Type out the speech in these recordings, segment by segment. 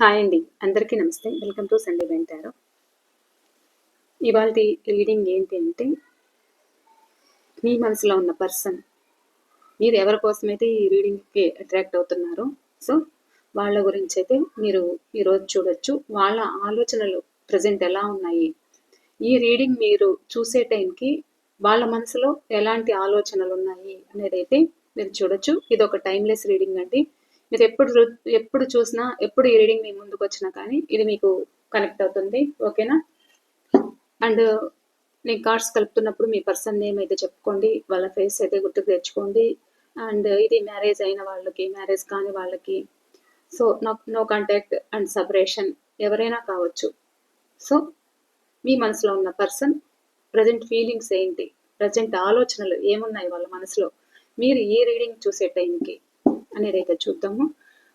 Hi అండి. అందరికీ నమస్తే. వెల్కమ్ టు సండే వెంటారు ఇవాళ రీడింగ్ ఏంటి అంటే మీ మనసులో ఉన్న పర్సన్ మీరు ఎవరి కోసమైతే ఈ రీడింగ్కి అట్రాక్ట్ అవుతున్నారో సో వాళ్ళ గురించి అయితే మీరు ఈరోజు చూడొచ్చు. వాళ్ళ ఆలోచనలు ప్రజెంట్ ఎలా ఉన్నాయి? ఈ రీడింగ్ మీరు చూసే టైంకి వాళ్ళ మనసులో ఎలాంటి ఆలోచనలు ఉన్నాయి అనేది అయితే మీరు చూడొచ్చు. ఇది ఒక టైమ్లెస్ రీడింగ్ అండి. మీరు ఎప్పుడు ఎప్పుడు చూసినా ఎప్పుడు ఈ రీడింగ్ మీ ముందుకు వచ్చినా కానీ ఇది మీకు కనెక్ట్ అవుతుంది ఓకేనా? అండ్ నేను కార్డ్స్ కలుపుతున్నప్పుడు మీ పర్సన్ నేమ్ అయితే చెప్పుకోండి వాళ్ళ ఫేస్ అయితే గుర్తుకు తెచ్చుకోండి అండ్ ఇది మ్యారేజ్ అయిన వాళ్ళకి మ్యారేజ్ కాని వాళ్ళకి. So no no contact and separation ఎవరైనా కావచ్చు. సో మీ మనసులో ఉన్న పర్సన్ ప్రజెంట్ ఫీలింగ్స్ ఏంటి? ప్రజెంట్ ఆలోచనలు ఏమున్నాయి వాళ్ళ మనసులో? మీరు ఈ రీడింగ్ చూసే టైంకి అనేది అయితే చూద్దాము.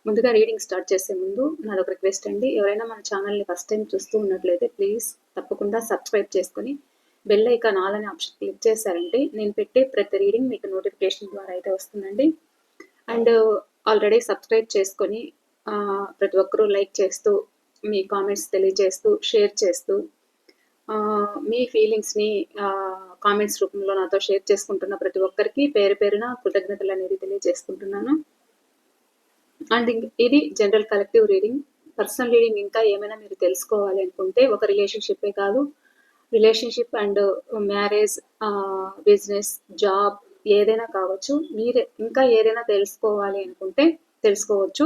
ముందుగా రీడింగ్ స్టార్ట్ చేసే ముందు నాదొక రిక్వెస్ట్ అండి. ఎవరైనా మన ఛానల్ని ఫస్ట్ టైం చూస్తూ ఉన్నట్లయితే ప్లీజ్ తప్పకుండా సబ్స్క్రైబ్ చేసుకొని బెల్ ఐకాన్ ఆల్ అనే ఆప్షన్ క్లిక్ చేశారంటే నేను పెట్టే ప్రతి రీడింగ్ మీకు నోటిఫికేషన్ ద్వారా అయితే వస్తుందండి. అండ్ ఆల్రెడీ సబ్స్క్రైబ్ చేసుకొని ప్రతి ఒక్కరూ లైక్ చేస్తూ మీ కామెంట్స్ తెలియజేస్తూ షేర్ చేస్తూ మీ ఫీలింగ్స్ని కామెంట్స్ రూపంలో నాతో షేర్ చేసుకుంటున్న ప్రతి ఒక్కరికి పేరు పేరున కృతజ్ఞతలు అనేది తెలియజేసుకుంటున్నాను. అండ్ ఇది general collective reading. Personal reading ఇంకా ఏమైనా మీరు తెలుసుకోవాలి అనుకుంటే ఒక రిలేషన్షిప్పే కాదు. Relationship and marriage business job ఏదైనా కావచ్చు. మీరే ఇంకా ఏదైనా తెలుసుకోవాలి అనుకుంటే తెలుసుకోవచ్చు.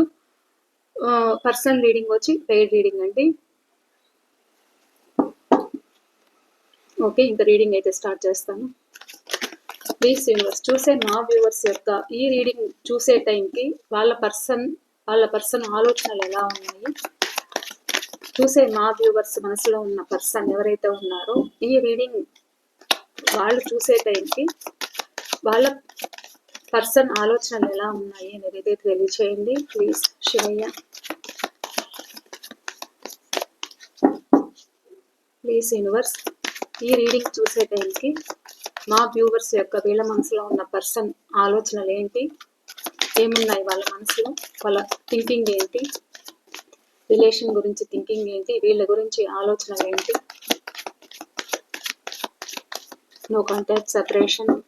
పర్సనల్ రీడింగ్ వచ్చి పెయిడ్ రీడింగ్ అండి. ఓకే ఇంకా రీడింగ్ అయితే స్టార్ట్ చేస్తాను. ప్లీజ్ వ్యూవర్స్ చూసే మా వ్యూవర్స్ యొక్క ఈ రీడింగ్ చూసే టైంకి వాళ్ళ పర్సన్ వాళ్ళ పర్సన్ ఆలోచనలు ఎలా ఉన్నాయి? చూసే మా వ్యూవర్స్ మనసులో ఉన్న పర్సన్ ఎవరైతే ఉన్నారో ఈ రీడింగ్ వాళ్ళు చూసే టైంకి వాళ్ళ పర్సన్ ఆలోచనలు ఎలా ఉన్నాయి అనేది అయితే తెలియచేయండి. ప్లీజ్ శివయ్య ప్లీజ్ యూనివర్స్ ఈ రీడింగ్ చూసే టైంకి మా వ్యూవర్స్ యొక్క వీళ్ళ మనసులో ఉన్న పర్సన్ ఆలోచనలు ఏంటి? ఏమున్నాయి వాళ్ళ మనసులో? వాళ్ళ థింకింగ్ ఏంటి? రిలేషన్ గురించి థింకింగ్ ఏంటి? వీళ్ళ గురించి ఆలోచనలు ఏంటి? నో కాంటాక్ట్ సెపరేషన్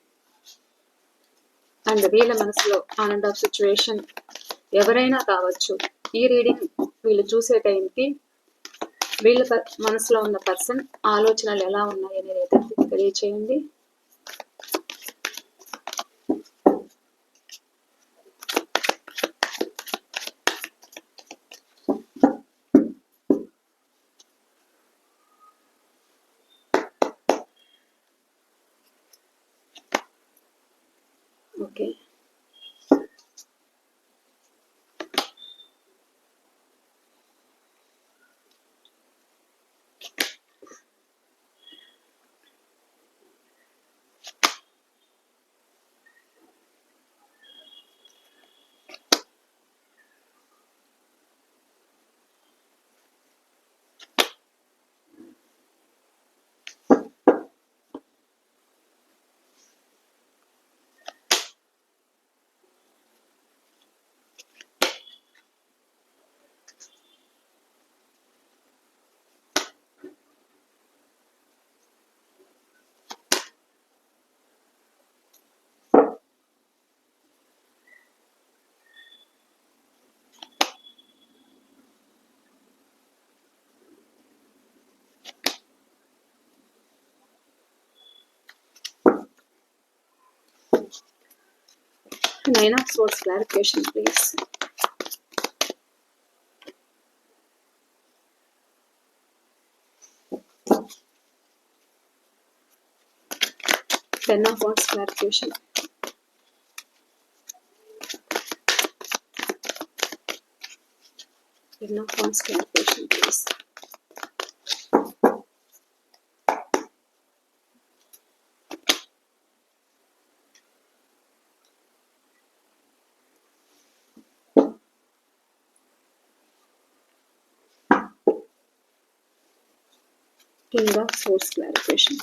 అండ్ వీళ్ళ మనసులో ఆనండ్ ఆఫ్ సిచ్యువేషన్ ఎవరైనా కావచ్చు. ఈ రీడింగ్ వీళ్ళు చూసే టైంకి వీళ్ళ ప- మనసులో ఉన్న పర్సన్ ఆలోచనలు ఎలా ఉన్నాయి అనేది తెలియచేయండి. Nine of Swords clarification, please. Ten of Wands clarification. Ten of Wands clarification, please. King of Swords clarification.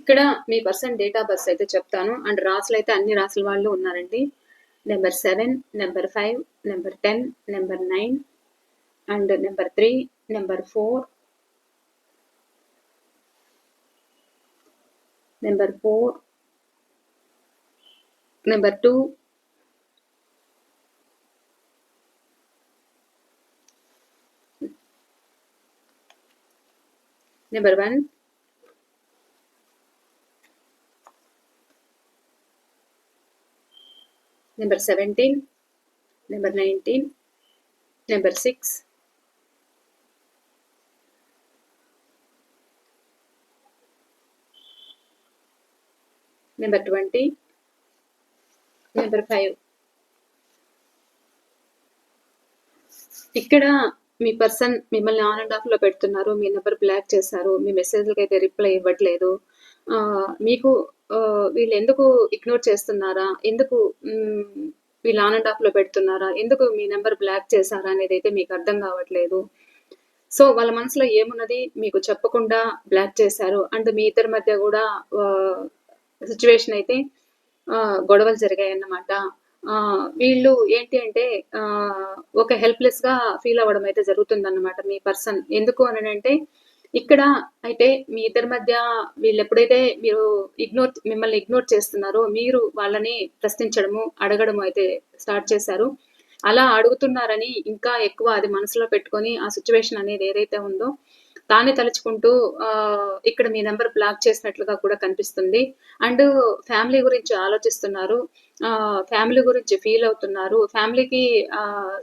ఇక్కడ మీ పర్సన్ డేట్ ఆఫ్ బర్త్ అయితే చెప్తాను. అండ్ రాసులు అయితే అన్ని రాసుల వాళ్ళు ఉన్నారండి. Number seven number five number ten number nine and number three number four number four number two number one number seventeen number nineteen number six number twenty number five ఇక్కడ మీ పర్సన్ మిమ్మల్ని on and ఆఫ్లో పెడుతున్నారు. మీ number block చేశారు. మీ మెసేజ్లకి అయితే reply ఇవ్వట్లేదు. మీకు వీళ్ళు ఎందుకు ఇగ్నోర్ చేస్తున్నారా? ఎందుకు వీళ్ళు ఆన్ అండ్ ఆఫ్లో పెడుతున్నారా? ఎందుకు మీ నెంబర్ బ్లాక్ చేశారా అనేది అయితే మీకు అర్థం కావట్లేదు. సో వాళ్ళ మనసులో ఏమున్నది? మీకు చెప్పకుండా బ్లాక్ చేశారు. అండ్ మీ ఇద్దరి మధ్య కూడా సిచ్యువేషన్ అయితే గొడవలు జరిగాయి అన్నమాట వీళ్ళు ఏంటి అంటే ఒక హెల్ప్లెస్గా ఫీల్ అవ్వడం అయితే జరుగుతుంది మీ పర్సన్. ఎందుకు అని అంటే ఇక్కడ అయితే మీ ఇద్దరి మధ్య వీళ్ళు ఎప్పుడైతే మీరు ఇగ్నోర్ మిమ్మల్ని ఇగ్నోర్ చేస్తున్నారో మీరు వాళ్ళని ప్రశ్నించడము అడగడము అయితే స్టార్ట్ చేశారు. అలా అడుగుతున్నారని ఇంకా ఎక్కువ అది మనసులో పెట్టుకొని ఆ సిచ్యువేషన్ అనేది ఏదైతే ఉందో తానే తలుచుకుంటూ ఇక్కడ మీ నెంబర్ బ్లాక్ చేసినట్లుగా కూడా కనిపిస్తుంది. అండ్ ఫ్యామిలీ గురించి ఆలోచిస్తున్నారు. ఫ్యామిలీ గురించి ఫీల్ అవుతున్నారు. ఫ్యామిలీకి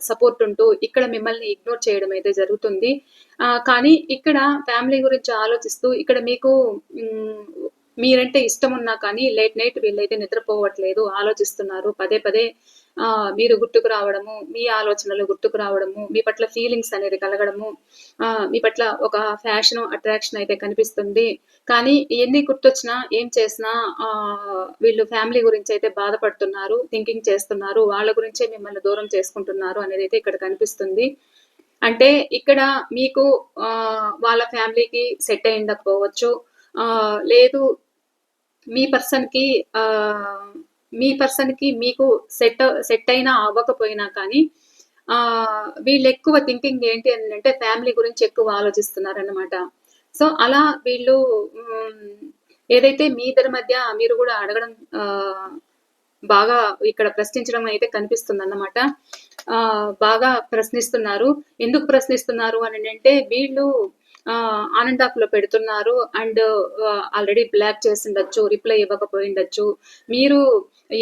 సపోర్ట్ ఉంటూ ఇక్కడ మిమ్మల్ని ఇగ్నోర్ చేయడం అయితే జరుగుతుంది. కానీ ఇక్కడ ఫ్యామిలీ గురించి ఆలోచిస్తూ ఇక్కడ మీకు మీరంటే ఇష్టం ఉన్నా కానీ లేట్ నైట్ వీళ్ళైతే నిద్రపోవట్లేదు ఆలోచిస్తున్నారు. పదే పదే మీరు గుర్తుకు రావడము మీ ఆలోచనలు గుర్తుకు రావడము మీ పట్ల ఫీలింగ్స్ అనేది కలగడము మీ పట్ల ఒక ఫ్యాషన్ అట్రాక్షన్ అయితే కనిపిస్తుంది. కానీ ఎన్ని గుర్తొచ్చినా ఏం చేసినా వీళ్ళు ఫ్యామిలీ గురించి అయితే బాధపడుతున్నారు థింకింగ్ చేస్తున్నారు వాళ్ళ గురించే మిమ్మల్ని దూరం చేసుకుంటున్నారు అనేది అయితే ఇక్కడ కనిపిస్తుంది. అంటే ఇక్కడ మీకు వాళ్ళ ఫ్యామిలీకి సెట్ అయ్యిండకపోవచ్చు లేదు మీ పర్సన్కి మీ పర్సన్కి మీకు సెట్ సెట్ అయినా అవ్వకపోయినా కానీ వీళ్ళు ఎక్కువ థింకింగ్ ఏంటి అని అంటే ఫ్యామిలీ గురించి ఎక్కువ ఆలోచిస్తున్నారనమాట సో అలా వీళ్ళు ఏదైతే మీ ఇద్దరి మధ్య మీరు కూడా అడగడం బాగా ఇక్కడ ప్రశ్నించడం అయితే కనిపిస్తుంది అన్నమాట బాగా ప్రశ్నిస్తున్నారు. ఎందుకు ప్రశ్నిస్తున్నారు అని అంటే వీళ్ళు ఆనంద్ ఆఫ్లో పెడుతున్నారు. అండ్ ఆల్రెడీ బ్లాక్ చేసిండొచ్చు రిప్లై ఇవ్వకపోయిండొచ్చు. మీరు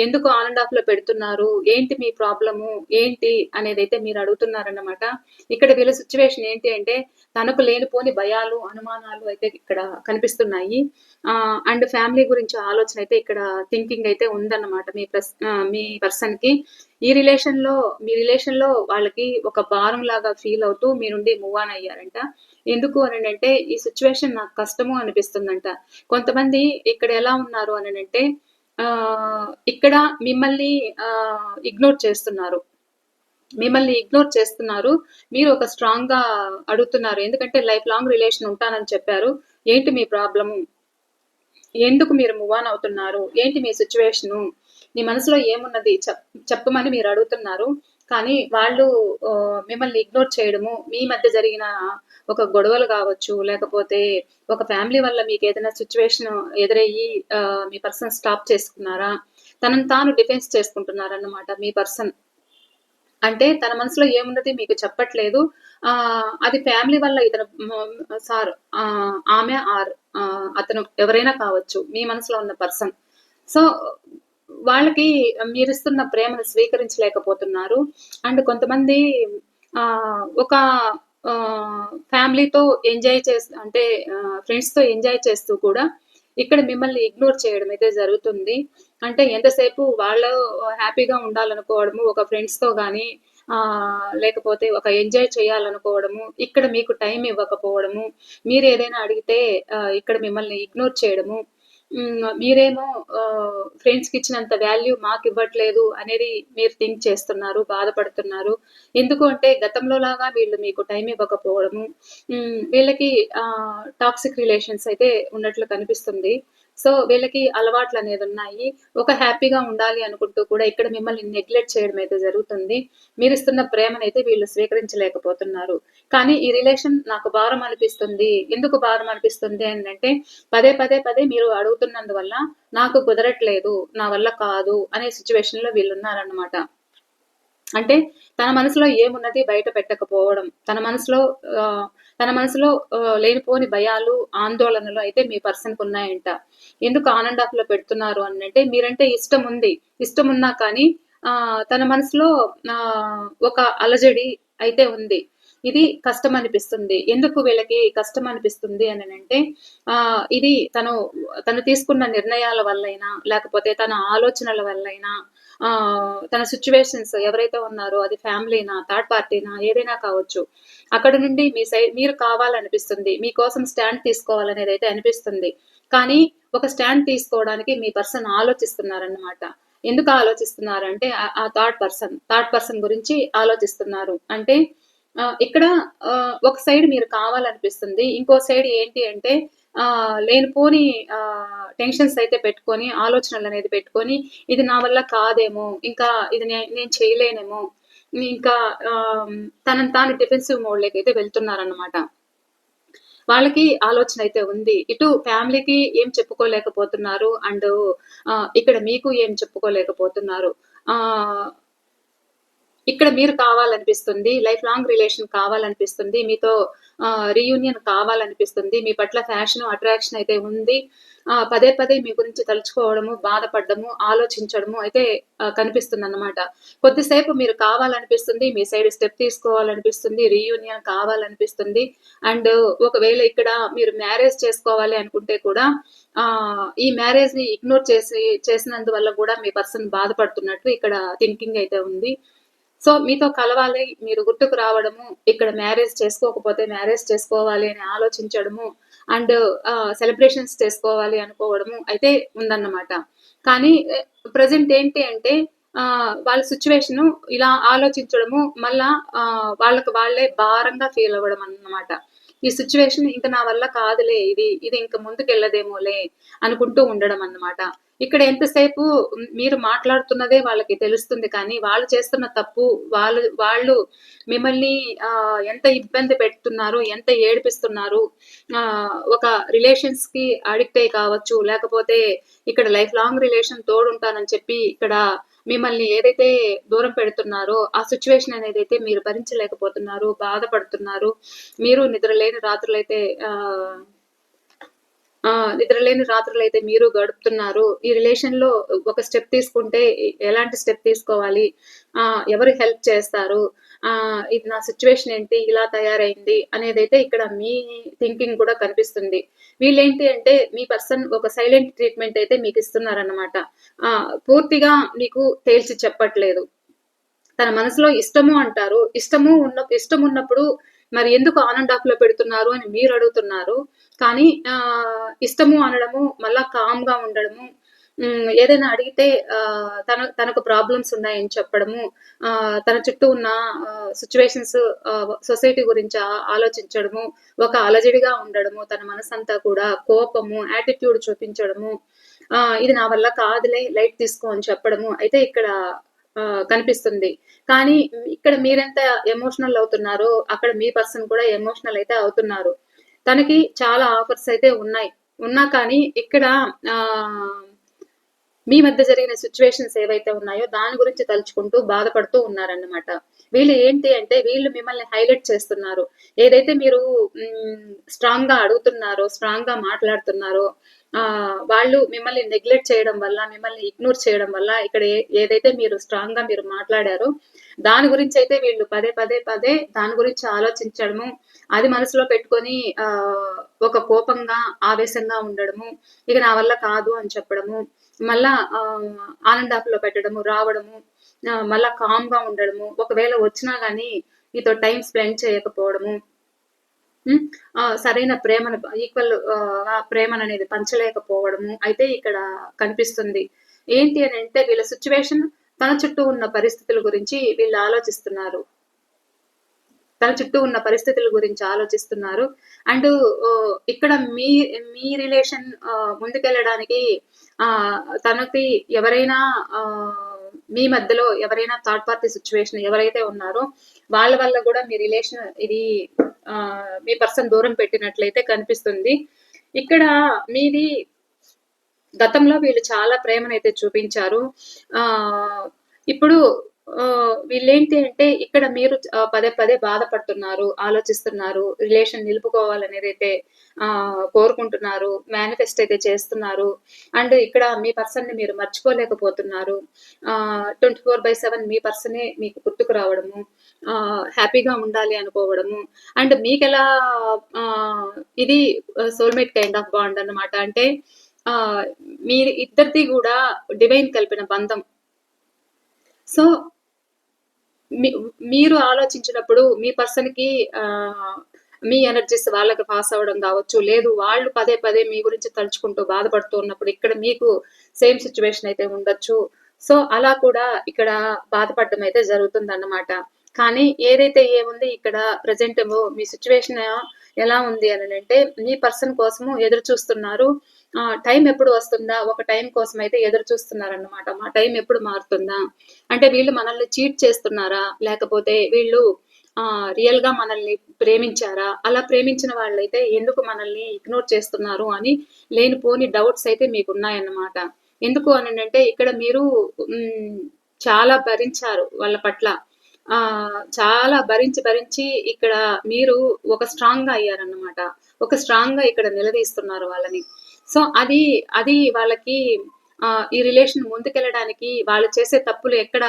ఎందుకు ఆనంద్ ఆఫ్లో పెడుతున్నారు? ఏంటి మీ ప్రాబ్లము? ఏంటి అనేది అయితే మీరు అడుగుతున్నారన్నమాట. ఇక్కడ వీళ్ళ సిచ్యువేషన్ ఏంటి అంటే తనకు లేనిపోని భయాలు అనుమానాలు అయితే ఇక్కడ కనిపిస్తున్నాయి. అండ్ ఫ్యామిలీ గురించి ఆలోచన అయితే ఇక్కడ థింకింగ్ అయితే ఉందన్నమాట మీ ప్రస్ మీ పర్సన్కి ఈ రిలేషన్లో మీ రిలేషన్లో వాళ్ళకి ఒక భారం లాగా ఫీల్ అవుతూ మీ నుండి మూవ్ ఆన్ అయ్యారంట. ఎందుకు అని అంటే ఈ సిచ్యువేషన్ నాకు కష్టము అనిపిస్తుందంట. కొంతమంది ఇక్కడ ఎలా ఉన్నారు అని అంటే ఇక్కడ మిమ్మల్ని ఇగ్నోర్ చేస్తున్నారు. మిమ్మల్ని ఇగ్నోర్ చేస్తున్నారు. మీరు ఒక స్ట్రాంగ్గా అడుగుతున్నారు. ఎందుకంటే లైఫ్ లాంగ్ రిలేషన్ ఉంటానని చెప్పారు. ఏంటి మీ ప్రాబ్లము ఎందుకు మీరు మూవ్ ఆన్ అవుతున్నారు? ఏంటి మీ సిచ్యువేషను మీ మనసులో ఏమున్నది? చెప్పమని మీరు అడుగుతున్నారు. కానీ వాళ్ళు మిమ్మల్ని ఇగ్నోర్ చేయడము మీ మధ్య జరిగిన ఒక గొడవలు కావచ్చు లేకపోతే ఒక ఫ్యామిలీ వల్ల మీకు ఏదైనా సిచ్యువేషన్ ఎదురయ్యి మీ పర్సన్ స్టాప్ చేసుకున్నారా? తనను తాను డిఫెన్స్ చేసుకుంటున్నారన్నమాట మీ పర్సన్. అంటే తన మనసులో ఏమున్నది మీకు చెప్పట్లేదు. ఆ అది ఫ్యామిలీ వల్ల ఇతను సార్ ఆమె ఆర్ అతను ఎవరైనా కావచ్చు మీ మనసులో ఉన్న పర్సన్. సో వాళ్ళకి మీరిస్తున్న ప్రేమను స్వీకరించలేకపోతున్నారు. అండ్ కొంతమంది ఒక ఫ్యామిలీతో ఎంజాయ్ చేస్తూ అంటే ఫ్రెండ్స్తో ఎంజాయ్ చేస్తూ కూడా ఇక్కడ మిమ్మల్ని ఇగ్నోర్ చేయడం అయితే జరుగుతుంది. అంటే ఎంతసేపు వాళ్ళు హ్యాపీగా ఉండాలనుకోవడము ఒక ఫ్రెండ్స్తో కానీ లేకపోతే ఒక ఎంజాయ్ చేయాలనుకోవడము ఇక్కడ మీకు టైం ఇవ్వకపోవడము మీరు ఏదైనా అడిగితే ఇక్కడ మిమ్మల్ని ఇగ్నోర్ చేయడము మీరేమో ఫ్రెండ్స్కి ఇచ్చినంత వాల్యూ మాకు ఇవ్వట్లేదు అనేది మీరు థింక్ చేస్తున్నారు బాధపడుతున్నారు. ఎందుకు అంటే గతంలో లాగా వీళ్ళు మీకు టైం ఇవ్వకపోవడము. వీళ్ళకి టాక్సిక్ రిలేషన్స్ అయితే ఉన్నట్లు కనిపిస్తుంది. సో వీళ్ళకి అలవాట్లు అనేది ఉన్నాయి ఒక హ్యాపీగా ఉండాలి అనుకుంటూ కూడా ఇక్కడ మిమ్మల్ని నెగ్లెక్ట్ చేయడం అయితే జరుగుతుంది. మీరు ఇస్తున్న ప్రేమనైతే వీళ్ళు స్వీకరించలేకపోతున్నారు. కానీ ఈ రిలేషన్ నాకు భారం అనిపిస్తుంది. ఎందుకు భారం అనిపిస్తుంది అంటే పదే పదే పదే మీరు అడుగుతున్నందువల్ల నాకు కుదరట్లేదు నా వల్ల కాదు అనే సిచ్యువేషన్లో వీళ్ళు ఉన్నారన్నమాట అంటే తన మనసులో ఏమున్నది బయట పెట్టకపోవడం తన మనసులో ఆ, తన మనసులో లేనిపోని భయాలు ఆందోళనలు అయితే మీ పర్సన్కి ఉన్నాయంట. ఎందుకు ఆన్ ఆఫ్లో పెడుతున్నారు అని అంటే మీరంటే ఇష్టం ఉంది. ఇష్టం ఉన్నా కానీ ఆ, తన మనసులో ఆ, ఒక అలజడి అయితే ఉంది. ఇది కష్టం అనిపిస్తుంది ఎందుకు వీళ్ళకి కష్టం అనిపిస్తుంది అని అంటే ఆ ఇది తను తను తీసుకున్న నిర్ణయాల వల్లైనా లేకపోతే తన ఆలోచనల వల్లైనా ఆ తన సిచ్యువేషన్స్ ఎవరైతే ఉన్నారో అది ఫ్యామిలీనా థర్డ్ పార్టీనా ఏదైనా కావచ్చు అక్కడ నుండి మీ సైడ్ మీరు కావాలనిపిస్తుంది మీకోసం స్టాండ్ తీసుకోవాలనేది అయితే అనిపిస్తుంది. కానీ ఒక స్టాండ్ తీసుకోవడానికి మీ పర్సన్ ఆలోచిస్తున్నారన్నమాట. ఎందుకు ఆలోచిస్తున్నారు అంటే ఆ- థర్డ్ పర్సన్ థర్డ్ పర్సన్ గురించి ఆలోచిస్తున్నారు. అంటే ఇక్కడ ఒక సైడ్ మీరు కావాలనిపిస్తుంది. ఇంకో సైడ్ ఏంటి అంటే ఆ లేనిపోని ఆ టెన్షన్స్ అయితే పెట్టుకొని ఆలోచనలు అనేది పెట్టుకొని ఇది నా వల్ల కాదేమో ఇంకా ఇది నే- నేను చేయలేనేమో ఇంకా ఆ, తనని తాను డిఫెన్సివ్ మోడ్లోకి అయితే వెళ్తున్నారన్నమాట. వాళ్ళకి ఆలోచన అయితే ఉంది. ఇటు ఫ్యామిలీకి ఏం చెప్పుకోలేకపోతున్నారు అండ్ ఇక్కడ మీకు ఏం చెప్పుకోలేకపోతున్నారు. ఆ ఇక్కడ మీరు కావాలనిపిస్తుంది లైఫ్ లాంగ్ రిలేషన్ కావాలనిపిస్తుంది మీతో రీయూనియన్ కావాలనిపిస్తుంది మీ పట్ల ఫ్యాషన్ అట్రాక్షన్ అయితే ఉంది పదే పదే మీ గురించి తలుచుకోవడము బాధపడడము ఆలోచించడము అయితే కనిపిస్తుంది అన్నమాట కొద్దిసేపు మీరు కావాలనిపిస్తుంది మీ సైడ్ స్టెప్ తీసుకోవాలనిపిస్తుంది రీయూనియన్ కావాలనిపిస్తుంది అండ్ ఒకవేళ ఇక్కడ మీరు మ్యారేజ్ చేసుకోవాలి అనుకుంటే కూడా ఈ మ్యారేజ్ని ఇగ్నోర్ చేసి చేసినందువల్ల కూడా మీ పర్సన్ బాధపడుతున్నట్టు ఇక్కడ థింకింగ్ అయితే ఉంది. సో మీతో కలవాలి మీరు గుర్తుకు రావడము ఇక్కడ మ్యారేజ్ చేసుకోకపోతే మ్యారేజ్ చేసుకోవాలి అని ఆలోచించడము అండ్ సెలబ్రేషన్స్ చేసుకోవాలి అనుకోవడము అయితే ఉందన్నమాట. కానీ ప్రజెంట్ ఏంటి అంటే ఆ, వాళ్ళ సిచ్యువేషన్ ఇలా ఆలోచించడము మళ్ళా ఆ, వాళ్ళకి వాళ్ళే భారంగా ఫీల్ అవ్వడం అన్నమాట. ఈ సిచ్యువేషన్ ఇంకా నా వల్ల కాదులే ఇది ఇది ఇంకా ముందుకెళ్ళదేమోలే అనుకుంటూ ఉండడం అన్నమాట. ఇక్కడ ఎంతసేపు మీరు మాట్లాడుతున్నదే వాళ్ళకి తెలుస్తుంది కానీ వాళ్ళు చేస్తున్న తప్పు వాళ్ళు వాళ్ళు మిమ్మల్ని ఆ, ఎంత ఇబ్బంది పెడుతున్నారు ఎంత ఏడిపిస్తున్నారు ఆ, ఒక రిలేషన్స్కి అడిక్ట్ అయి కావచ్చు లేకపోతే ఇక్కడ లైఫ్ లాంగ్ రిలేషన్ తోడుంటానని చెప్పి ఇక్కడ మిమ్మల్ని ఏదైతే దూరం పెడుతున్నారో ఆ సిచ్యువేషన్ అనేది అయితే మీరు భరించలేకపోతున్నారు బాధపడుతున్నారు మీరు నిద్రలేని రాత్రులైతే ఆ నిద్రలేని రాత్రులు అయితే మీరు గడుపుతున్నారు. ఈ రిలేషన్లో ఒక స్టెప్ తీసుకుంటే ఎలాంటి స్టెప్ తీసుకోవాలి? ఆ ఎవరు హెల్ప్ చేస్తారు? ఆ ఇది నా సిచ్యువేషన్ ఏంటి? ఇలా తయారైంది అనేది అయితే ఇక్కడ మీ థింకింగ్ కూడా కనిపిస్తుంది. వీళ్ళేంటి అంటే మీ పర్సన్ ఒక సైలెంట్ ట్రీట్మెంట్ అయితే మీకు ఇస్తున్నారన్నమాట. ఆ పూర్తిగా మీకు తేల్చి చెప్పట్లేదు. తన మనసులో ఇష్టము అంటారు. ఇష్టము ఉన్న ఇష్టం ఉన్నప్పుడు మరి ఎందుకు ఆన్ అండ్ ఆఫ్లో పెడుతున్నారు అని మీరు అడుగుతున్నారు? కానీ ఆ ఇష్టము అనడము మళ్ళా కామ్గా ఉండడము ఏదైనా అడిగితే తన తనకు ప్రాబ్లమ్స్ ఉన్నాయని చెప్పడము ఆ, తన చుట్టూ ఉన్న సిచ్యువేషన్స్ సొసైటీ గురించి ఆలోచించడము ఒక అలజడిగా ఉండడము తన మనసంతా కూడా కోపము యాటిట్యూడ్ చూపించడము ఆ, ఇది నా వల్ల కాదులే లైట్ తీసుకో అని చెప్పడము అయితే ఇక్కడ ఆ, కనిపిస్తుంది. కానీ ఇక్కడ మీరెంత ఎమోషనల్ అవుతున్నారో అక్కడ మీ పర్సన్ కూడా ఎమోషనల్ అయితే అవుతున్నారు. తనకి చాలా ఆఫర్స్ అయితే ఉన్నాయి. ఉన్నా కానీ ఇక్కడ ఆ మీ మధ్య జరిగిన సిచ్యువేషన్స్ ఏవైతే ఉన్నాయో దాని గురించి తలుచుకుంటూ బాధపడుతూ ఉన్నారన్నమాట. వీళ్ళు ఏంటి అంటే వీళ్ళు మిమ్మల్ని హైలైట్ చేస్తున్నారు. ఏదైతే మీరు స్ట్రాంగ్గా అడుగుతున్నారో స్ట్రాంగ్గా మాట్లాడుతున్నారో వాళ్ళు మిమ్మల్ని నెగ్లెక్ట్ చేయడం వల్ల మిమ్మల్ని ఇగ్నోర్ చేయడం వల్ల ఇక్కడ ఏదైతే మీరు స్ట్రాంగ్గా మీరు మాట్లాడారో దాని గురించి అయితే వీళ్ళు పదే పదే పదే దాని గురించి ఆలోచించడము అది మనసులో పెట్టుకొని ఆ ఒక కోపంగా ఆవేశంగా ఉండడము ఇక నా వల్ల కాదు అని చెప్పడము మళ్ళా ఆ, ఆనంద్ ఆఫ్లో పెట్టడము రావడము మళ్ళా కామ్గా ఉండడము ఒకవేళ వచ్చినా గానీ మీతో టైం స్పెండ్ చేయకపోవడము సరైన ప్రేమను ఈక్వల్ ప్రేమను అనేది పంచలేకపోవడము అయితే ఇక్కడ కనిపిస్తుంది. ఏంటి అని అంటే వీళ్ళ సిచ్యువేషన్ తన చుట్టూ ఉన్న పరిస్థితుల గురించి వీళ్ళు ఆలోచిస్తున్నారు. తన చుట్టూ ఉన్న పరిస్థితుల గురించి ఆలోచిస్తున్నారు. అండ్ ఇక్కడ మీ మీ రిలేషన్ ముందుకెళ్ళడానికి ఆ తనకి ఎవరైనా మీ మధ్యలో ఎవరైనా థర్డ్ పార్టీ సిచ్యువేషన్ ఎవరైతే ఉన్నారో వాళ్ళ వల్ల కూడా మీ రిలేషన్ ఇది మీ పర్సన్ దూరం పెట్టినట్లయితే కనిపిస్తుంది. ఇక్కడ మీది గతంలో వీళ్ళు చాలా ప్రేమనైతే చూపించారు. ఆ ఇప్పుడు వీళ్ళేంటి అంటే ఇక్కడ మీరు పదే పదే బాధపడుతున్నారు ఆలోచిస్తున్నారు రిలేషన్ నిలుపుకోవాలనేది అయితే ఆ కోరుకుంటున్నారు మేనిఫెస్ట్ అయితే చేస్తున్నారు. అండ్ ఇక్కడ మీ పర్సన్ని మీరు మర్చిపోలేకపోతున్నారు. ఆ ట్వంటీ ఫోర్ బై సెవెన్ మీ పర్సనే మీకు గుర్తుకు రావడము ఆ హ్యాపీగా ఉండాలి అనుకోవడము. అండ్ మీకు ఎలా ఇది సోల్మేట్ కైండ్ ఆఫ్ బాండ్ అనమాట అంటే ఆ మీరు ఇద్దరిది కూడా డివైన్ కలిపిన బంధం. సో మీరు ఆలోచించినప్పుడు మీ పర్సన్కి మీ ఎనర్జీస్ వాళ్ళకి పాస్ అవ్వడం కావచ్చు లేదు వాళ్ళు పదే పదే మీ గురించి తలుచుకుంటూ బాధపడుతూ ఉన్నప్పుడు ఇక్కడ మీకు సేమ్ సిచ్యువేషన్ అయితే ఉండొచ్చు. సో అలా కూడా ఇక్కడ బాధపడడం అయితే జరుగుతుంది అన్నమాట కానీ ఏదైతే ఏముంది ఇక్కడ ప్రజెంట్ మీ సిచ్యువేషన్ ఎలా ఉంది అని అంటే మీ పర్సన్ కోసము ఎదురు చూస్తున్నారు. టైం ఎప్పుడు వస్తుందా? ఒక టైం కోసం అయితే ఎదురు చూస్తున్నారన్నమాట. మా టైం ఎప్పుడు మారుతుందా? అంటే వీళ్ళు మనల్ని చీట్ చేస్తున్నారా? లేకపోతే వీళ్ళు ఆ రియల్గా మనల్ని ప్రేమించారా? అలా ప్రేమించిన వాళ్ళైతే ఎందుకు మనల్ని ఇగ్నోర్ చేస్తున్నారు అని లేనిపోని డౌట్స్ అయితే మీకు ఉన్నాయన్నమాట ఎందుకు అని అంటే ఇక్కడ మీరు చాలా భరించారు వాళ్ళ పట్ల. ఆ చాలా భరించి భరించి ఇక్కడ మీరు ఒక స్ట్రాంగ్గా అయ్యారన్నమాట. ఒక స్ట్రాంగ్గా ఇక్కడ నిలదీస్తున్నారు వాళ్ళని. సో అది అది వాళ్ళకి ఈ రిలేషన్ ముందుకెళ్ళడానికి వాళ్ళు చేసే తప్పులు ఎక్కడ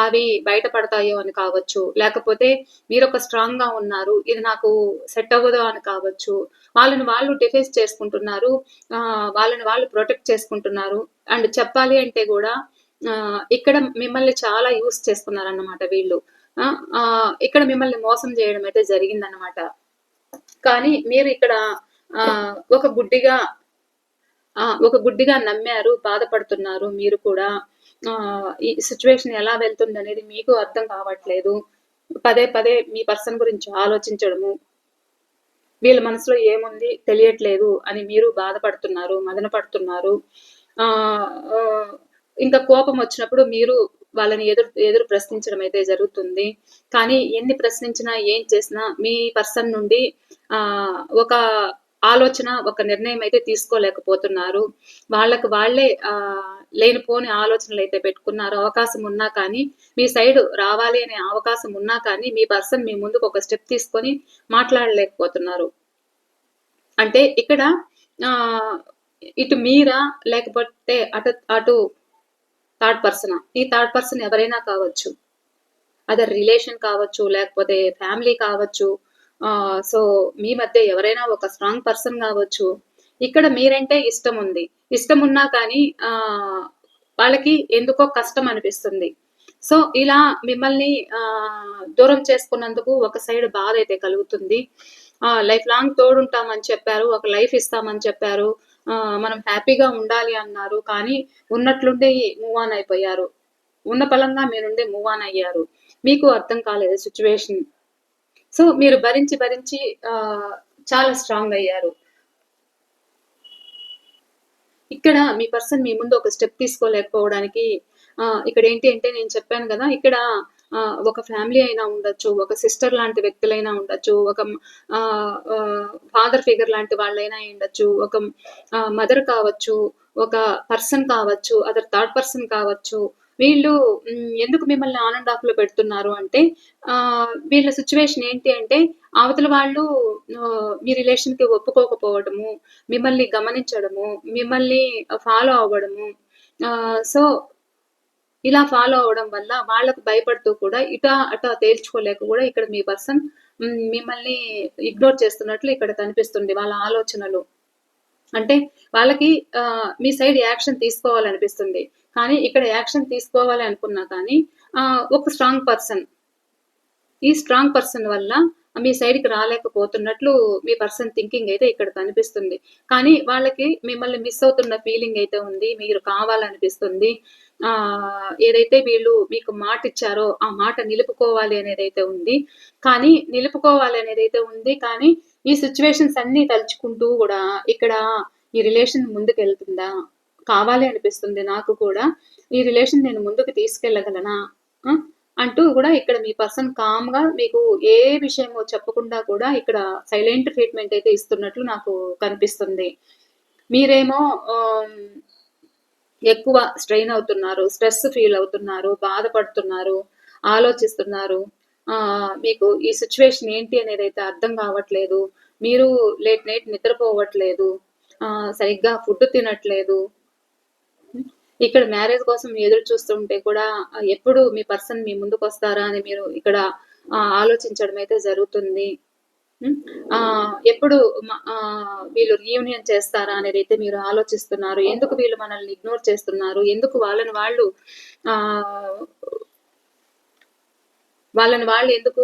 అవి బయటపడతాయో అని కావచ్చు. లేకపోతే మీరు ఒక స్ట్రాంగ్గా ఉన్నారు ఇది నాకు సెట్ అవ్వదు అని కావచ్చు. వాళ్ళని వాళ్ళు డిఫెన్స్ చేసుకుంటున్నారు వాళ్ళని వాళ్ళు ప్రొటెక్ట్ చేసుకుంటున్నారు. అండ్ చెప్పాలి అంటే కూడా ఇక్కడ మిమ్మల్ని చాలా యూస్ చేసుకున్నారు అన్నమాట వీళ్ళు ఇక్కడ మిమ్మల్ని మోసం చేయడం అయితే జరిగిందన్నమాట. కానీ మీరు ఇక్కడ ఒక గుడ్డిగా ఒక గుడ్డిగా నమ్మారు బాధపడుతున్నారు. మీరు కూడా ఈ సిచ్యువేషన్ ఎలా వెళ్తుంది అనేది మీకు అర్థం కావట్లేదు. పదే పదే మీ పర్సన్ గురించి ఆలోచించడము వీళ్ళ మనసులో ఏముంది తెలియట్లేదు అని మీరు బాధపడుతున్నారు మదన పడుతున్నారు ఆ ఇంకా కోపం వచ్చినప్పుడు మీరు వాళ్ళని ఎదురు ఎదురు ప్రశ్నించడం అయితే జరుగుతుంది. కానీ ఎన్ని ప్రశ్నించినా ఏం చేసినా మీ పర్సన్ నుండి ఆ ఒక ఆలోచన ఒక నిర్ణయం అయితే తీసుకోలేకపోతున్నారు. వాళ్ళకు వాళ్ళే ఆ లేనిపోని ఆలోచనలు అయితే పెట్టుకున్నారు. అవకాశం ఉన్నా కానీ మీ సైడ్ రావాలి అనే అవకాశం ఉన్నా కానీ మీ పర్సన్ మీ ముందుకు ఒక స్టెప్ తీసుకొని మాట్లాడలేకపోతున్నారు. అంటే ఇక్కడ ఇటు మీరా లేకపోతే అటు అటు థర్డ్ పర్సన్? ఈ థర్డ్ పర్సన్ ఎవరైనా కావచ్చు. అదర్ రిలేషన్ కావచ్చు లేకపోతే ఫ్యామిలీ కావచ్చు సో మీ మధ్య ఎవరైనా ఒక స్ట్రాంగ్ పర్సన్ కావచ్చు ఇక్కడ మీరంటే ఇష్టం ఉంది ఇష్టం ఉన్నా కానీ ఆ వాళ్ళకి ఎందుకో కష్టం అనిపిస్తుంది. సో ఇలా మిమ్మల్ని ఆ దూరం చేసుకున్నందుకు ఒక సైడ్ బాధ అయితే కలుగుతుంది. ఆ లైఫ్ లాంగ్ తోడుంటామని చెప్పారు ఒక లైఫ్ ఇస్తామని చెప్పారు మనం హ్యాపీగా ఉండాలి అన్నారు కానీ ఉన్నట్లుండే మూవ్ ఆన్ అయిపోయారు. ఉన్న పలంగా మీరుండే మూవ్ ఆన్ అయ్యారు. మీకు అర్థం కాలేదు సిచ్యువేషన్ సో మీరు భరించి భరించి చాలా స్ట్రాంగ్ అయ్యారు. ఇక్కడ మీ పర్సన్ మీ ముందు ఒక స్టెప్ తీసుకోలేకపోవడానికి ఇక్కడ ఏంటి అంటే నేను చెప్పాను కదా ఇక్కడ ఒక ఫ్యామిలీ అయినా ఉండొచ్చు ఒక సిస్టర్ లాంటి వ్యక్తులైనా ఉండొచ్చు ఒక ఫాదర్ ఫిగర్ లాంటి వాళ్ళైనా ఉండొచ్చు ఒక మదర్ కావచ్చు ఒక పర్సన్ కావచ్చు అదర్ థర్డ్ పర్సన్ కావచ్చు వీళ్ళు ఎందుకు మిమ్మల్ని ఆన్ అండ్ ఆఫ్లో పెడుతున్నారు అంటే ఆ వీళ్ళ సిచ్యువేషన్ ఏంటి అంటే అవతల వాళ్ళు మీ రిలేషన్కి ఒప్పుకోకపోవడము మిమ్మల్ని గమనించడము మిమ్మల్ని ఫాలో అవ్వడము సో ఇలా ఫాలో అవడం వల్ల వాళ్ళకు భయపడుతూ కూడా ఇట అట తేల్చుకోలేక కూడా ఇక్కడ మీ పర్సన్ మిమ్మల్ని ఇగ్నోర్ చేస్తున్నట్లు ఇక్కడ కనిపిస్తుంది వాళ్ళ ఆలోచనలు. అంటే వాళ్ళకి మీ సైడ్ యాక్షన్ తీసుకోవాలనిపిస్తుంది. కానీ ఇక్కడ యాక్షన్ తీసుకోవాలి అనుకున్నా కానీ ఒక స్ట్రాంగ్ పర్సన్. ఈ స్ట్రాంగ్ పర్సన్ వల్ల మీ సైడ్కి రాలేకపోతున్నట్లు మీ పర్సన్ థింకింగ్ అయితే ఇక్కడ కనిపిస్తుంది. కానీ వాళ్ళకి మిమ్మల్ని మిస్ అవుతున్న ఫీలింగ్ అయితే ఉంది మీరు కావాలనిపిస్తుంది. ఆ ఏదైతే వీళ్ళు మీకు మాట ఇచ్చారో ఆ మాట నిలుపుకోవాలి అనేది అయితే ఉంది. కానీ నిలుపుకోవాలి అనేది అయితే ఉంది. కానీ ఈ సిచ్యువేషన్స్ అన్ని తలుచుకుంటూ కూడా ఇక్కడ ఈ రిలేషన్ ముందుకు వెళ్తుందా కావాలి అనిపిస్తుంది నాకు కూడా. ఈ రిలేషన్ నేను ముందుకు తీసుకెళ్ళగలనా? అంటూ కూడా ఇక్కడ మీ పర్సన్ కామ్గా మీకు ఏ విషయమో చెప్పకుండా కూడా ఇక్కడ సైలెంట్ ట్రీట్మెంట్ అయితే ఇస్తున్నట్లు నాకు కనిపిస్తుంది. మీరేమో ఎక్కువ స్ట్రెయిన్ అవుతున్నారు స్ట్రెస్ ఫీల్ అవుతున్నారు బాధపడుతున్నారు ఆలోచిస్తున్నారు. మీకు ఈ సిచ్యువేషన్ ఏంటి అనేది అయితే అర్థం కావట్లేదు. మీరు లేట్ నైట్ నిద్రపోవట్లేదు. సరిగ్గా ఫుడ్ తినట్లేదు. ఇక్కడ మ్యారేజ్ కోసం ఎదురు చూస్తుంటే కూడా ఎప్పుడు మీ పర్సన్ మీ ముందుకు వస్తారా అని మీరు ఇక్కడ ఆలోచించడం అయితే జరుగుతుంది. ఆ, ఎప్పుడు ఆ, వీళ్ళు రీయూనియన్ చేస్తారా అనేది అయితే మీరు ఆలోచిస్తున్నారు. ఎందుకు వీళ్ళు మనల్ని ఇగ్నోర్ చేస్తున్నారు? ఎందుకు వాళ్ళని వాళ్ళు ఆ వాళ్ళని వాళ్ళు ఎందుకు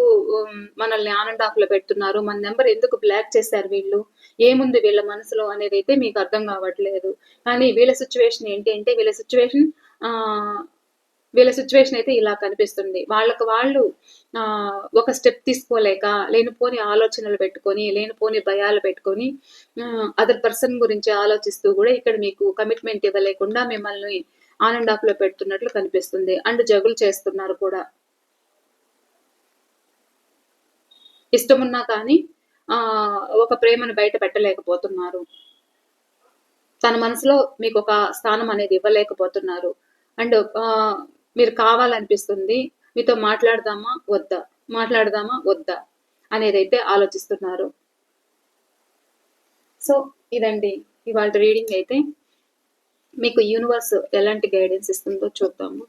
మనల్ని ఆనంద ఆఫ్లో పెడుతున్నారు? మన నెంబర్ ఎందుకు బ్లాక్ చేశారు వీళ్ళు? ఏముంది వీళ్ళ మనసులో అనేది అయితే మీకు అర్థం కావట్లేదు. కానీ వీళ్ళ సిచ్యువేషన్ ఏంటి అంటే వీళ్ళ సిచ్యువేషన్ ఆ వీళ్ళ సిచ్యువేషన్ అయితే ఇలా కనిపిస్తుంది. వాళ్ళకు వాళ్ళు ఆ ఒక స్టెప్ తీసుకోలేక లేనిపోని ఆలోచనలు పెట్టుకొని లేనిపోని భయాలు పెట్టుకొని అదర్ పర్సన్ గురించి ఆలోచిస్తూ కూడా ఇక్కడ మీకు కమిట్మెంట్ ఇవ్వలేకుండా మిమ్మల్ని ఆనంద ఆకులో పెడుతున్నట్లు కనిపిస్తుంది. అండ్ జగులు చేస్తున్నారు కూడా. ఇష్టమున్నా కానీ ఆ ఒక ప్రేమను బయట పెట్టలేకపోతున్నారు. తన మనసులో మీకు ఒక స్థానం అనేది ఇవ్వలేకపోతున్నారు. అండ్ మీరు కావాలనిపిస్తుంది మీతో మాట్లాడదామా వద్దా మాట్లాడదామా వద్దా అనేది అయితే ఆలోచిస్తున్నారు. సో ఇదండి ఇవాళ రీడింగ్ అయితే మీకు యూనివర్స్ ఎలాంటి గైడెన్స్ ఇస్తుందో చూద్దాము.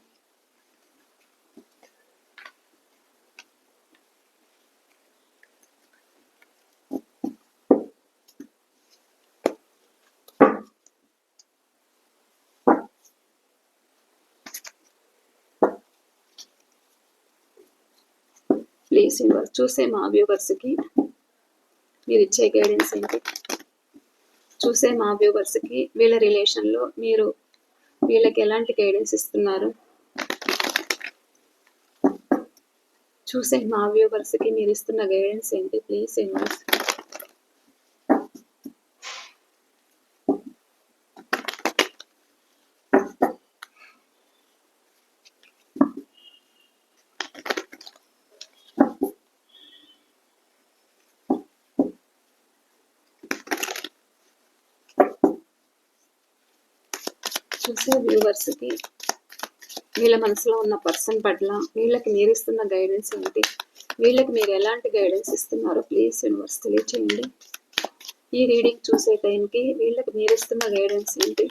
ప్లీజ్ యూనివర్స్ చూసే మా వ్యూవర్స్కి మీరు ఇచ్చే గైడెన్స్ ఏంటి? చూసే మా వ్యూవర్స్కి వీళ్ళ రిలేషన్లో మీరు వీళ్ళకి ఎలాంటి గైడెన్స్ ఇస్తున్నారు? చూసే మా వ్యూవర్స్కి మీరు ఇస్తున్న గైడెన్స్ ఏంటి? ప్లీజ్ యూనివర్స్ చూసే వీళ్ళ మనసులో ఉన్న పర్సన్ పట్ల వీళ్ళకి మీరు ఇస్తున్న గైడెన్స్ ఏంటి? వీళ్ళకి మీరు ఎలాంటి గైడెన్స్ ఇస్తున్నారో ప్లీజ్ యూనివర్స్ తెలియచేయండి. ఈ రీడింగ్ చూసే టైంకి వీళ్ళకి మీరు ఇస్తున్న గైడెన్స్ ఏంటి?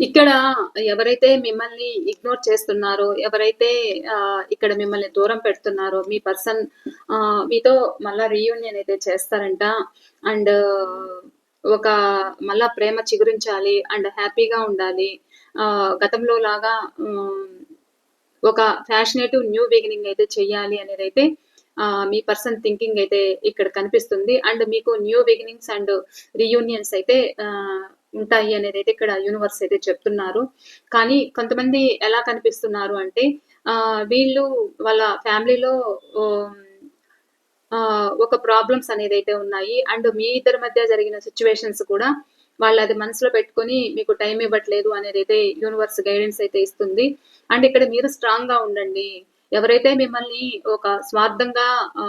ఇక్కడ ఎవరైతే మిమ్మల్ని ఇగ్నోర్ చేస్తున్నారో ఎవరైతే ఇక్కడ మిమ్మల్ని దూరం పెడుతున్నారో మీ పర్సన్ మీతో మళ్ళా రీయూనియన్ అయితే చేస్తారంట. అండ్ ఒక మళ్ళా ప్రేమ చిగురించాలి అండ్ హ్యాపీగా ఉండాలి. ఆ, గతంలో లాగా ఒక ఫ్యాషనేటివ్ న్యూ బిగినింగ్ అయితే చేయాలి అనేది అయితే మీ పర్సన్ థింకింగ్ అయితే ఇక్కడ కనిపిస్తుంది. అండ్ మీకు న్యూ బిగినింగ్స్ అండ్ రీయూనియన్స్ అయితే ఉంటాయి అనేది అయితే ఇక్కడ యూనివర్స్ అయితే చెప్తున్నారు. కానీ కొంతమంది ఎలా కనిపిస్తున్నారు అంటే ఆ, వీళ్ళు వాళ్ళ ఫ్యామిలీలో ఒక ప్రాబ్లమ్స్ అనేది అయితే ఉన్నాయి. అండ్ మీ ఇద్దరి మధ్య జరిగిన సిచ్యువేషన్స్ కూడా వాళ్ళు అది మనసులో పెట్టుకొని మీకు టైం ఇవ్వట్లేదు అనేది అయితే యూనివర్స్ గైడెన్స్ అయితే ఇస్తుంది. అండ్ ఇక్కడ మీరు స్ట్రాంగ్గా ఉండండి. ఎవరైతే మిమ్మల్ని ఒక స్వార్థంగా ఆ,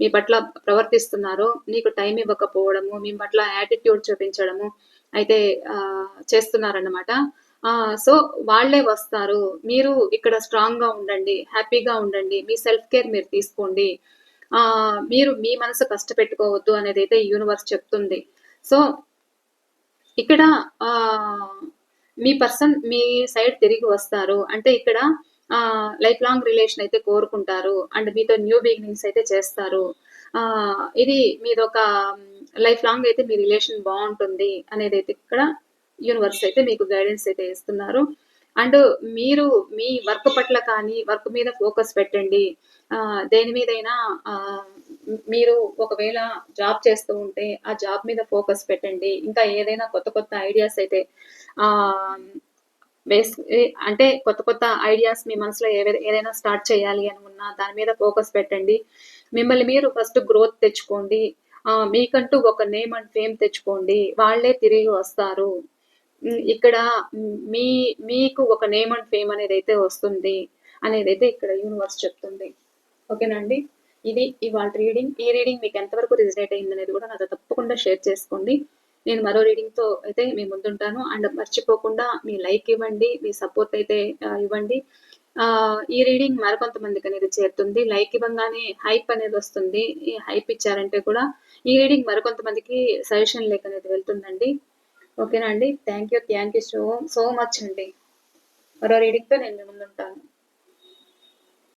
మీ పట్ల ప్రవర్తిస్తున్నారో. నీకు టైం ఇవ్వకపోవడము మీ పట్ల యాటిట్యూడ్ చూపించడము అయితే చేస్తున్నారన్నమాట. ఆ, సో వాళ్ళే వస్తారు. మీరు ఇక్కడ స్ట్రాంగ్గా ఉండండి హ్యాపీగా ఉండండి. మీ సెల్ఫ్ కేర్ మీరు తీసుకోండి. ఆ, మీరు మీ మనసు కష్టపెట్టుకోవద్దు అనేది అయితే యూనివర్స్ చెప్తుంది. సో ఇక్కడ ఆ మీ పర్సన్ మీ సైడ్ తిరిగి వస్తారు. అంటే ఇక్కడ లైఫ్ లాంగ్ రిలేషన్ అయితే కోరుకుంటారు. అండ్ మీతో న్యూ బిగినింగ్స్ అయితే చేస్తారు. ఆ ఇది మీదొక లైఫ్ లాంగ్ అయితే మీ రిలేషన్ బాగుంటుంది అనేది అయితే ఇక్కడ యూనివర్స్ అయితే మీకు గైడెన్స్ అయితే ఇస్తున్నారు. అండ్ మీరు మీ వర్క్ పట్ల కానీ వర్క్ మీద ఫోకస్ పెట్టండి. దేని మీదైనా మీరు ఒకవేళ జాబ్ చేస్తూ ఉంటే ఆ జాబ్ మీద ఫోకస్ పెట్టండి. ఇంకా ఏదైనా కొత్త కొత్త ఐడియాస్ అయితే బేస్ అంటే కొత్త కొత్త ఐడియాస్ మీ మనసులో ఏదైనా స్టార్ట్ చేయాలి అని ఉన్నా దాని మీద ఫోకస్ పెట్టండి. మిమ్మల్ని మీరు ఫస్ట్ గ్రోత్ తెచ్చుకోండి. మీకంటూ ఒక నేమ్ అండ్ ఫేమ్ తెచ్చుకోండి. వాళ్ళే తిరిగి వస్తారు. ఇక్కడ మీ మీకు ఒక నేమ్ అండ్ ఫేమ్ అనేది అయితే వస్తుంది అనేది అయితే ఇక్కడ యూనివర్స్ చెప్తుంది. ఓకేనండి ఇది ఇవాళ రీడింగ్ ఈ రీడింగ్ మీకు ఎంతవరకు రిజనేట్ అయింది అనేది కూడా నాతో తప్పకుండా షేర్ చేసుకోండి. నేను మరో రీడింగ్తో అయితే మీ ముందుంటాను. అండ్ మర్చిపోకుండా మీ లైక్ ఇవ్వండి మీ సపోర్ట్ అయితే ఇవ్వండి. ఈ రీడింగ్ మరికొంతమందికి అనేది చేరుతుంది. లైక్ ఇవ్వగానే హైప్ అనేది వస్తుంది. ఈ హైప్ ఇచ్చారంటే కూడా ఈ రీడింగ్ మరికొంతమందికి సజెషన్ లేక అనేది వెళ్తుందండి. ఓకేనా అండి? Thank you thank you so so much అండి. మరో రీడింగ్తో నేను మీ ముందుంటాను.